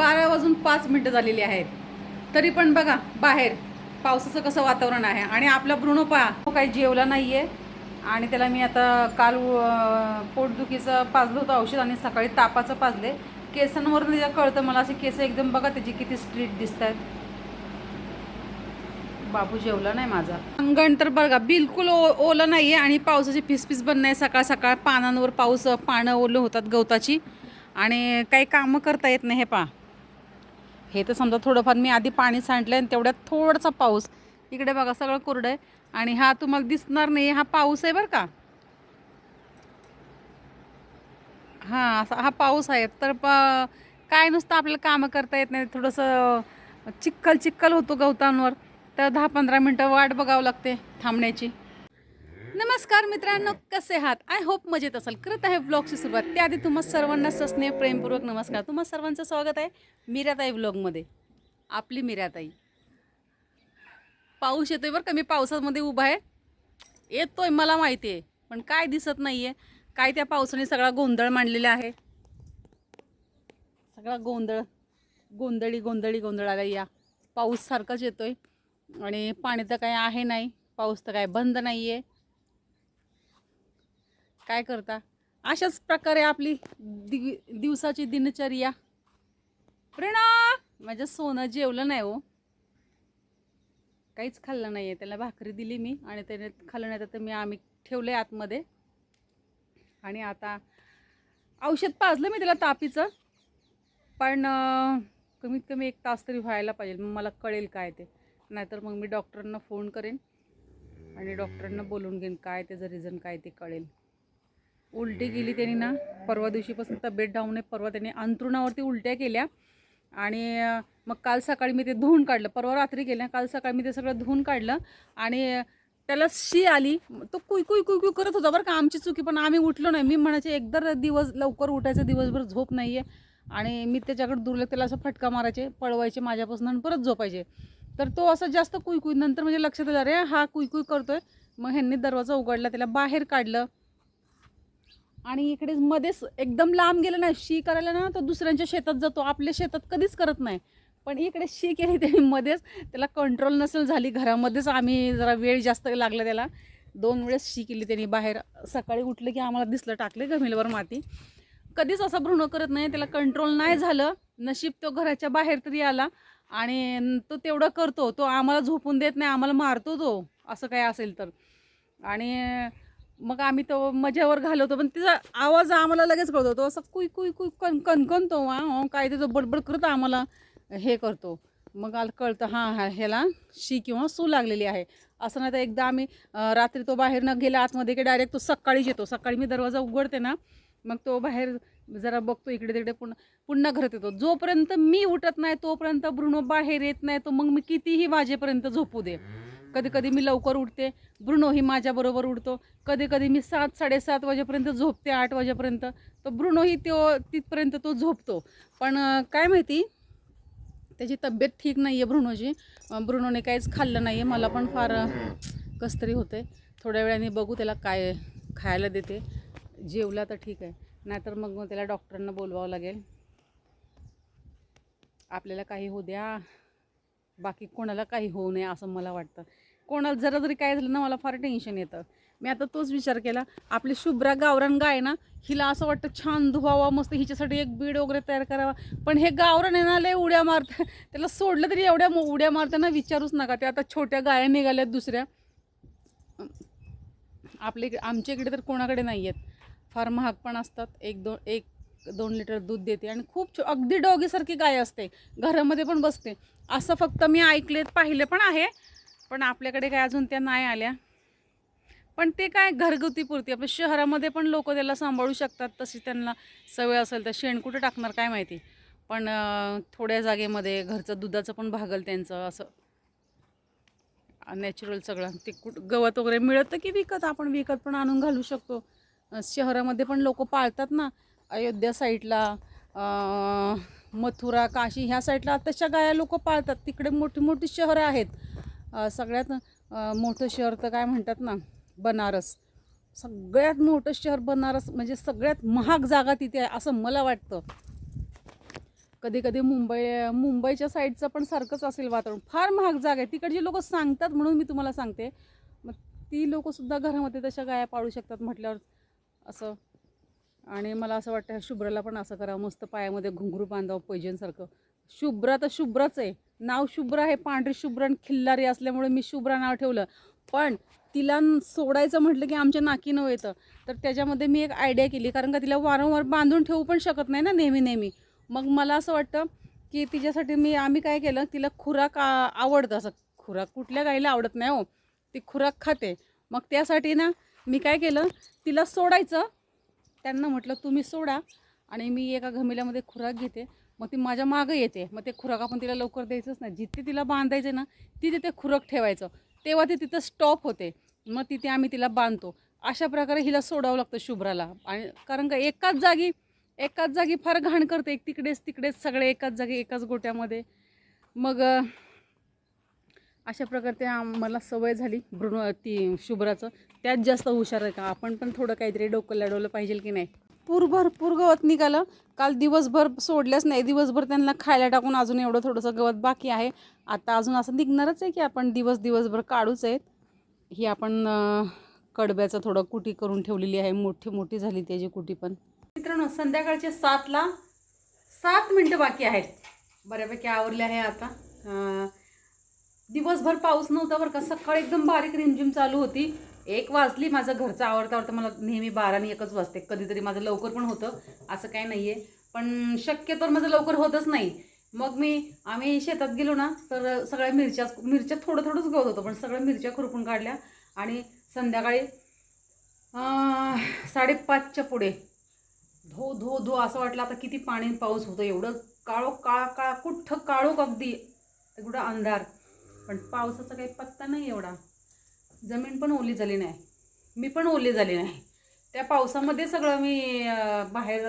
बारा वाजून पाच मिनटं झालेली आहेत. तरी पण बघा बाहेर पावसाचं कसं वातावरण आहे. आणि आपला भ्रूण पहा काही जेवला नाही आहे आणि त्याला मी आता काल पोटदुखीचं पाजलं होतं औषध आणि सकाळी तापाचं पाजले केसांवर त्याच्या कळतं मला असे केस एकदम बघा त्याची किती स्ट्रीट दिसत आहेत बाबू जेवला नाही माझा. अंगण तर बघा बिलकुल ओ ओलं नाही आहे आणि पावसाची फिसफिस पण नाही. सकाळ सकाळ पानांवर पाऊस पानं ओलं होतात गवताची. आणि काही कामं करता येत नाही हे पा हे तर समजा थोडंफार मी आधी पाणी सांडलं आणि तेवढ्यात थोडासा पाऊस. इकडे बघा सगळं कोरडं आहे. आणि हा तुम्हाला दिसणार नाही हा पाऊस आहे बरं का. हां असा हा पाऊस आहे. तर प काय नुसतं आपल्याला कामं करता येत नाही थोडंसं चिक्कल चिक्कल होतो गवतांवर. तर दहा पंधरा मिनटं वाट बघावं लागते थांबण्याची. नमस्कार मित्रांनो कसे आहात? आय होप मजेत असाल. करत आहे ब्लॉगची सुरुवात. त्याआधी तुम्हा सर्वांना सस्ने प्रेमपूर्वक नमस्कार. तुम्हा सर्वांचं स्वागत आहे मीराताई ब्लॉगमध्ये आपली मीराताई. पाऊस येतोय बरं का. मी पावसामध्ये उभा आहे. येतोय मला माहिती आहे. पण काय दिसत नाही आहे काय त्या पावसाने सगळा गोंधळ मांडलेला आहे. सगळा गोंधळ गोंधळी गोंधळी गोंधळाला या. पाऊस सारखाच येतोय. आणि पाणी तर काही आहे नाही. पाऊस तर काय बंद नाही आहे काय करता? अशाच प्रकारे आपली दि दिवसाची दिनचर्या. प्रणा! माझ्या सोनं जेवलं नाही हो. काहीच खाल्लं नाही आहे त्याला भाकरी दिली मी आणि त्याने खाल्लं नाही तर मी आम्ही ठेवलं आहे आतमध्ये. आणि आता औषध पाजलं मी त्याला तापीचं. पण कमीत कमी एक तास तरी व्हायला पाहिजे. मग मला कळेल काय ते. नाहीतर मग मी डॉक्टरांना फोन करेन आणि डॉक्टरांना बोलून घेईन काय त्याचं रिझन काय ते कळेल. उलटी गेली त्यांनी ना परवा दिवशीपासून तब्येत डाऊन आहे परवा त्यांनी अंथरुणावरती उलट्या केल्या. आणि मग काल सकाळी मी ते धुवून काढलं. परवा रात्री केल्या काल सकाळी मी ते सगळं धुवून काढलं. आणि त्याला शी आली. तो कुई कुई कुई कुई करत होता बरं का आमची चुकी. पण आम्ही उठलो नाही. मी म्हणायचे एकदा दिवस लवकर उठायचं दिवसभर झोप नाही आहे आणि मी त्याच्याकडे दुर्लक्ष त्याला असं फटका मारायचे पळवायचे माझ्यापासून आणि परत झोपायचे. तर तो असं जास्त कुई कुई नंतर म्हणजे लक्षात आलं अरे हा कुई कुई करतोय. मग ह्यांनी दरवाजा उघडला त्याला बाहेर काढलं. आणि इकडे मध्येच एकदम लांब गेलं ना शी करायला ना तो दुसऱ्यांच्या शेतात जातो. आपल्या शेतात कधीच करत नाही. पण इकडे शी केली त्याने मध्येच. त्याला कंट्रोल नसेल झाली घरामध्येच. आम्ही जरा वेळ जास्त लागला त्याला. दोन वेळेस शी केली त्यांनी बाहेर. सकाळी उठलं की आम्हाला दिसलं टाकले गमिलवर माती. कधीच असं भ्रूण करत नाही. त्याला कंट्रोल नाही झालं. नशीब तो घराच्या बाहेर तरी आला. आणि तो तेवढं करतो. तो आम्हाला झोपून देत नाही. आम्हाला मारतो तो. असं काय असेल तर. आणि मग आम्ही तो मजावर घालवतो पण तिचा आवाज आम्हाला लगेच कळतो. तो असं कुई कुई कुई कन कणकणतो वा अं, काय त्याचं बडबड करत आम्हाला हे करतो. मग आला कळतं हां हां ह्याला शी किंवा सू लागलेली आहे. असं नाही तर एकदा आम्ही रात्री तो बाहेर न गेला आतमध्ये की डायरेक्ट तो सकाळीच येतो. सकाळी मी दरवाजा उघडते ना मग तो बाहेर जरा बघतो इकडे तिकडे पुन्हा पुन्हा घरात येतो. जोपर्यंत मी उठत नाही तोपर्यंत ब्रुनो बाहेर येत नाही तो मग मी कितीही वाजेपर्यंत झोपू दे. कधी कधी मी लवकर उठते. ब्रुनोही माझ्याबरोबर उठतो कधी कधी मी सात साडेसात वाजेपर्यंत झोपते आठ वाजेपर्यंत. तर ब्रुनोही तो तिथपर्यंत तो झोपतो. पण काय माहिती? त्याची तब्येत ठीक नाही आहे ब्रुनोची ब्रुनोने काहीच खाल्लं नाही आहे मला पण फार कसतरी होते थोड्या वेळाने बघू त्याला काय खायला देते. जेवला तर ठीक आहे. नाहीतर मग त्याला डॉक्टरांना बोलवावं लागेल. आपल्याला काही होऊ द्या. बाकी कोणाला काही होऊ नये असं मला वाटतं. कोणाला जरा जरी काय झालं ना मला फार टेन्शन येतं. मी आता तोच विचार केला आपली शुभ्रा गावरान गाय आहे ना हिला असं वाटतं छान धुवावा मस्त हिच्यासाठी एक बीड वगैरे तयार करावा. पण हे गावरान आहे ना लय उड्या मारतं त्याला सोडलं तरी एवढ्या उड्या मारताना विचारूच नका. ते आता छोट्या गाया निघाल्यात दुसऱ्या. आपल्या इकडे आमच्या इकडे तर कोणाकडे नाही आहेत फार महाग पण असतात. एक दोन एक दोन लिटर दूध देते आणि खूप छो अगदी डॉगीसारखी गाय असते. घरामध्ये पण बसते. असं फक्त मी ऐकलेत पाहिले पण आहे. पण आपल्याकडे काय अजून त्या नाही आल्या. पण ते काय घरगुतीपुरती आपल्या शहरामध्ये पण लोक त्याला सांभाळू शकतात. तशी त्यांना सवय असेल तर शेण कुठं टाकणार काय माहिती. पण थोड्या जागेमध्ये घरचं दुधाचं पण भागल त्यांचं असं. नॅचरल सगळं. ते कुठ गवत वगैरे मिळतं की विकत? आपण विकत पण आणून घालू शकतो. शहरामध्ये पण लोक पाळतात ना. अयोध्या साईडला मथुरा काशी ह्या साईडला तशा गाया लोक पाळतात. तिकडे मोठी मोठी शहरं आहेत. सगळ्यात मोठं शहर तर काय म्हणतात ना बनारस. सगळ्यात मोठं शहर बनारस म्हणजे सगळ्यात महाग जागा तिथे आहे असं मला वाटतं. कधी कधी मुंबई मुंबईच्या साईडचं पण सारखंच असेल वातावरण. फार महाग जागा आहे. तिकडची लोक सांगतात म्हणून मी तुम्हाला सांगते. मग ती लोकंसुद्धा घरामध्ये तशा गाया पाळू शकतात म्हटल्यावर असं आणि मला असं वाटतं शुभ्राला पण असं करावं मस्त पायामध्ये घुंगरू बांधावं पैजनसारखं शुभ्रा तर शुभ्रच आहे. नाव शुभ्र आहे पांढरी शुभ्र आणि खिल्लारी असल्यामुळे मी शुभ्रा नाव ठेवलं. पण तिला सोडायचं म्हटलं की आमच्या नाकीनं येतं तर. त्याच्यामध्ये मी एक आयडिया केली कारण का तिला वारंवार बांधून ठेवू पण शकत नाही ना नेहमी नेहमी. मग मला असं वाटतं की तिच्यासाठी मी आम्ही काय केलं तिला खुराक आवडतं असं. खुराक कुठल्या गाईला आवडत नाही हो. ती खुराक खाते. मग त्यासाठी ना मी काय केलं तिला सोडायचं त्यांना म्हटलं तुम्ही सोडा आणि मी एका घमिल्यामध्ये खुराक घेते. मग ती माझ्या मागं येते. मग ते खुराक आपण तिला लवकर द्यायचंच नाही. जिथे तिला बांधायचं ना ती तिथे खुराक ठेवायचं. तेव्हा ते तिथं स्टॉप होते. मग तिथे आम्ही तिला बांधतो. अशा प्रकारे हिला सोडावं लागतं शुभ्राला. आणि कारण का एकाच जागी एकाच जागी फार घाण करते. एक तिकडेच तिकडेच सगळे एकाच जागी एकाच गोट्यामध्ये. मग अशा प्रकारे आम्हाला सवय झाली भ्रुण ती शुभ्राचं. त्यात जास्त हुशार आहे का? आपण पण थोडं काहीतरी डोकं लढवलं पाहिजे की नाही? पूर भरपूर गवत निघालं. काल दिवसभर सोडल्याच नाही. दिवसभर त्यांना खायला टाकून अजून एवढं थोडंसं गवत बाकी आहे. आता अजून असं निघणारच आहे की आपण दिवस दिवसभर काढूच आहेत. ही आपण कडब्याचं थोडं कुटी करून ठेवलेली आहे. मोठी मोठी झाली त्याची कुटी पण. मित्रांनो संध्याकाळचे सातला सात मिनटं बाकी आहेत. बऱ्यापैकी आवरले आहे आता. दिवसभर पाऊस नव्हता बरं का. सकाळी एकदम बारीक रिमझिम चालू होती. एक वाजली माझं घरचं आवडता आवडतं मला नेहमी बारानी एकच वाजते. कधीतरी माझं लवकर पण होतं. असं काही नाही आहे पण शक्यतो माझं लवकर होतच नाही. मग मी आम्ही शेतात गेलो ना तर सगळ्या मिरच्या मिरच्या थोडं थोडंच गवत होतं पण सगळ्या मिरच्या खुरपून काढल्या आणि संध्याकाळी साडेपाचच्या पुढे धो धो धो असं वाटलं आता किती पाणी पाऊस होतं एवढं काळो काळा काळा कुठं काळोख अगदी. एवढं अंधार. पण पावसाचा काही पत्ता नाही एवढा. जमीन पण ओली झाली नाही. मी पण ओली झाली नाही. त्या पावसामध्ये सगळं मी बाहेर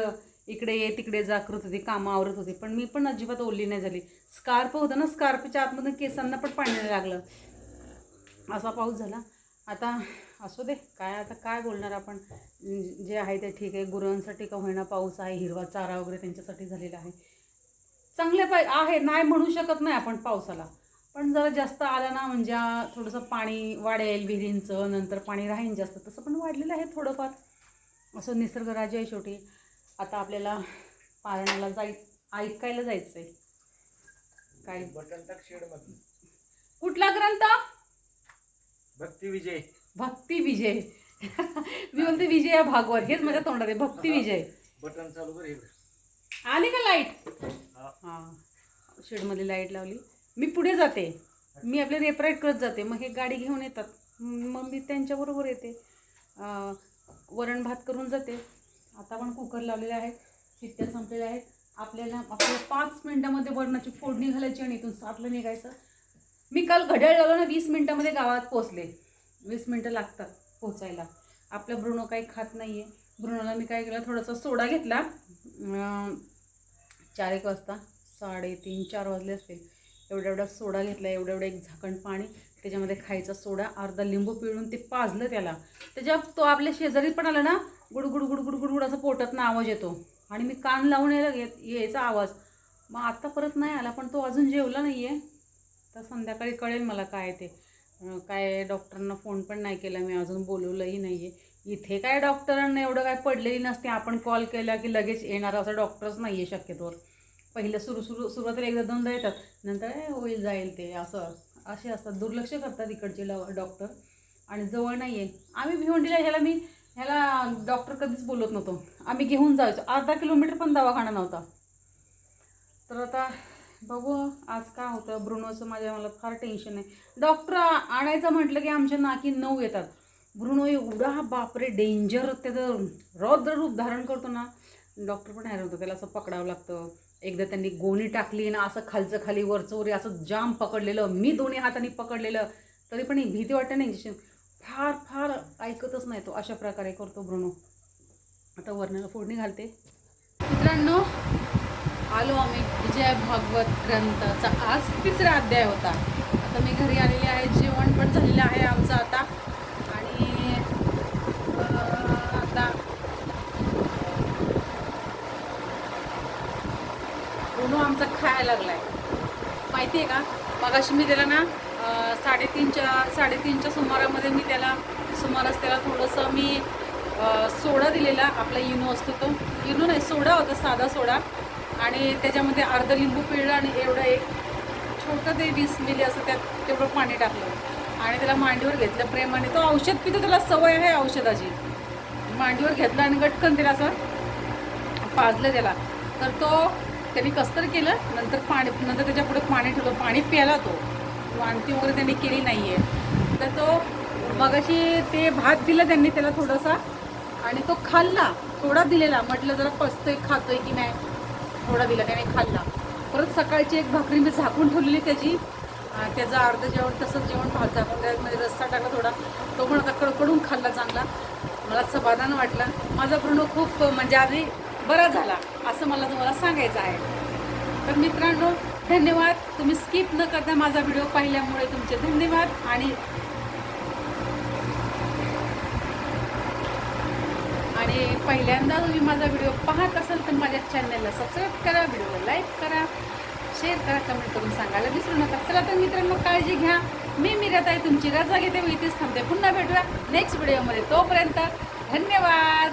इकडे ये तिकडे जा करत होती कामं आवरत होती. पण मी पण अजिबात ओली नाही झाली. स्कार्प होतं ना स्कार्पच्या आतमधून केसांना पण पाणी लागलं. असा पाऊस झाला. आता असू दे काय आता काय बोलणार आपण? जे आहे ते ठीक आहे. गुरांसाठी का होईना पाऊस आहे हिरवा चारा वगैरे त्यांच्यासाठी झालेला आहे. चांगले पाय आहे नाही म्हणू शकत नाही आपण पावसाला. पण जरा जास्त आला ना म्हणजे थोडंसं पाणी वाढेल विहिरींचं नंतर पाणी राहीन जास्त. तसं पण वाढलेलं आहे थोडंफार. असं निसर्गराज्य आहे शेवटी. आता आपल्याला पारणाला जाय ऐकायला जायचं आहे काय? बटन कुठला ग्रंथ? भक्ती विजय. भक्ती विजय. मी म्हणते विजय भागवत हेच माझ्या तोंडात आहे. भक्ती विजय. बटन चालू. आली का लाइट? हा. हां. शेडमध्ये लाइट लावली. मी पुढे जाते. मी आपले रेपराईट करत जाते. मग हे गाडी घेऊन येतात. मग मी त्यांच्याबरोबर येते. वरण भात करून जाते. आता पण कुकर लावलेले आहेत. शिट्ट्या संपलेल्या आहेत. आपल्याला आपल्याला पाच मिनटामध्ये वरणाची फोडणी घालायची आणि इथून सातला निघायचं. मी काल घड्याळ लावलं ना वीस मिनटामध्ये गावात पोचले वीस मिनटं लागतात पोचायला आपलं ब्रुनो काही खात नाही आहे ब्रुनोला मी काय केलं? थोडासा सोडा घेतला. चार एक वाजता साडेतीन चार वाजले असतील. एवढा एवढा सोडा घेतला एवढं एवढं एक झाकण पाणी त्याच्यामध्ये खायचा सोडा अर्धा लिंबू पिळून ते पाजलं त्याला. त्याच्या तो आपल्या शेजारी पण आला ना गुडगुड गुडगुड गुडगुड असं पोटातनं आवाज येतो. आणि मी कान लावून यायला येत यायचा आवाज. मग आता परत नाही आला पण तो अजून जेवला नाही आहे तर संध्याकाळी कळेल मला काय ते. काय डॉक्टरांना फोन पण नाही केला मी अजून बोलवलंही नाही आहे इथे काय डॉक्टरांना एवढं काय पडलेली नसते आपण कॉल केला की लगेच येणार असं डॉक्टरच नाही आहे शक्यतोवर. पहिलं सुरू सुरू सुरुवातीला एकदा दोनदा येतात नंतर होईल जाईल ते असं असे असतात दुर्लक्ष करतात इकडचे ल डॉक्टर. आणि जवळ नाही आहे. आम्ही भिवंडीला ह्याला मी ह्याला डॉक्टर कधीच बोलत नव्हतो. आम्ही घेऊन जायचो. अर्धा किलोमीटर पण दवाखाना नव्हता. तर आता बघू आज काय होतं. ब्रुनोचं माझ्या मला फार टेन्शन आहे. डॉक्टर आणायचं म्हटलं की आमच्या नाकी नऊ येतात. ब्रुनो एवढा बापरे डेंजर. त्याचं रौद्र रूप धारण करतो ना. डॉक्टर पण हैराण होतो त्याला असं पकडावं लागतं. एकदा त्यांनी गोणी टाकली ना असं खालचं खाली वरचं वरी असं जाम पकडलेलं मी दोन्ही हाताने पकडलेलं तरी पण एक भीती वाटते ना इंजेक्शन फार फार ऐकतच नाही तो अशा प्रकारे करतो ब्रुनो. आता वर्णाला फोडणी घालते. मित्रांनो आलो आम्ही विजय भागवत ग्रंथाचा आज तिसरा अध्याय होता. आता मी घरी आलेले आहे जेवण पण झालेलं आहे आमचं आता आणि अं, आता खायला लागला खायला लागलाय. माहिती आहे का? मगाशी मी त्याला ना साडेतीनच्या साडेतीनच्या सुमारामध्ये मी त्याला सुमारास त्याला थोडंसं मी सोडा दिलेला आपला इनो असतो तो. इनो नाही सोडा होता साधा सोडा. आणि त्याच्यामध्ये अर्धा लिंबू पिळलं आणि एवढं एक छोटं ते वीस मिली असं त्यात तेवढं पाणी टाकलं. आणि त्याला मांडीवर घेतलं प्रेमाने तो औषध पितो त्याला सवय आहे औषधाची. मांडीवर घेतलं आणि गटकन त्याला असं पाजलं त्याला. तर तो त्यांनी कस्तर केलं नंतर पाणी नंतर त्याच्या पुढे पाणी ठेवलं. पाणी प्याला तो. वांती वगैरे त्यांनी केली नाही आहे तर तो मगाशी ते भात दिलं त्यांनी त्याला थोडासा आणि तो खाल्ला. थोडा दिलेला. म्हटलं जरा पचतोय खातोय की नाही? थोडा दिला त्याने खाल्ला. परत सकाळची एक भाकरी मी झाकून ठेवलेली त्याची. त्याचं अर्ध जेवण तसंच जेवण भात झाकून त्यामध्ये रस्सा टाकला थोडा. तो पण आता कडकडून खाल्ला चांगला. मला समाधान वाटलं. माझा प्रणव खूप म्हणजे आधी बरा झाला असं मला तुम्हाला सांगायचं आहे. तर मित्रांनो धन्यवाद. तुम्ही स्किप न करता माझा व्हिडिओ पाहिल्यामुळे तुमचे धन्यवाद आणि आणि पहिल्यांदा तुम्ही माझा व्हिडिओ पाहत असाल तर माझ्या चॅनलला सबस्क्राईब करा व्हिडिओला लाईक करा शेअर करा कमेंट करून सांगायला विसरू नका. चला तर मित्रांनो काळजी घ्या. मी मिरत आहे तुमची रजा घेते. मी इथेच थांबते. पुन्हा भेटूया नेक्स्ट व्हिडिओमध्ये तोपर्यंत धन्यवाद.